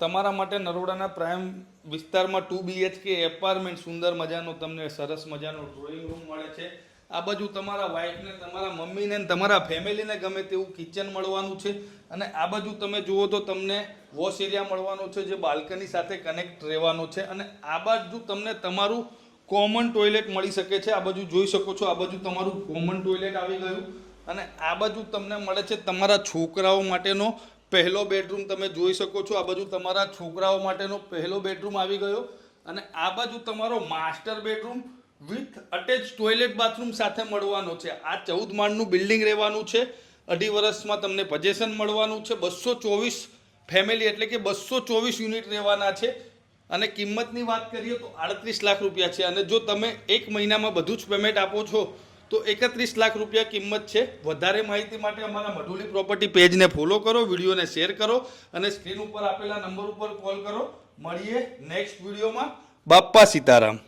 તમારા માટે નરોડાના પ્રાઇમ વિસ્તારમાં ટુ બીએચકે એપાર્ટમેન્ટ સુંદર મજાનો તમને સરસ મજાનો ડ્રોઈંગ રૂમ મળે છે. આ બાજુ તમારા વાઈફને તમારા મમ્મીને તમારા ફેમિલીને ગમે તેવું કિચન મળવાનું છે. અને આ બાજુ તમે જુઓ તો તમને વોશ એરિયા મળવાનો છે, જે બાલ્કની સાથે કનેક્ટ રહેવાનો છે. અને આ બાજુ તમને તમારું કોમન ટોયલેટ મળી શકે છે. આ બાજુ જોઈ શકો છો, આ બાજુ તમારું કોમન ટોયલેટ આવી ગયું. અને આ બાજુ તમને મળે છે તમારા છોકરાઓ માટેનો પહેલો બેડરૂમ તમે જોઈ શકો છો. આ બાજુ તમારા છોકરાઓ માટેનો પહેલો બેડરૂમ આવી ગયો અને આ બાજુ તમારો master bedroom with attach toilet bathroom સાથે મળવાનો છે. આ ચૌદ માળનું બિલ્ડિંગ રહેવાનું છે. અઢી વર્ષમાં તમને પજેશન મળવાનું છે. બસો ચોવીસ ફેમિલી એટલે કે બસો ચોવીસ યુનિટ રહેવાના છે. અને કિંમતની વાત કરીએ તો આડત્રીસ લાખ રૂપિયા છે. અને જો તમે એક મહિનામાં બધું જ પેમેન્ટ આપો છો તો એકત્રીસ લાખ રૂપિયા કિંમત છે. વધારે માહિતી માટે અમારા મધુલી પ્રોપર્ટી પેજને ફોલો કરો વિડીયોને શેર કરો અને સ્ક્રીન ઉપર આપેલા નંબર ઉપર કોલ કરો. મળીએ નેક્સ્ટ વિડીયોમાં બાપ્પા સીતારામ.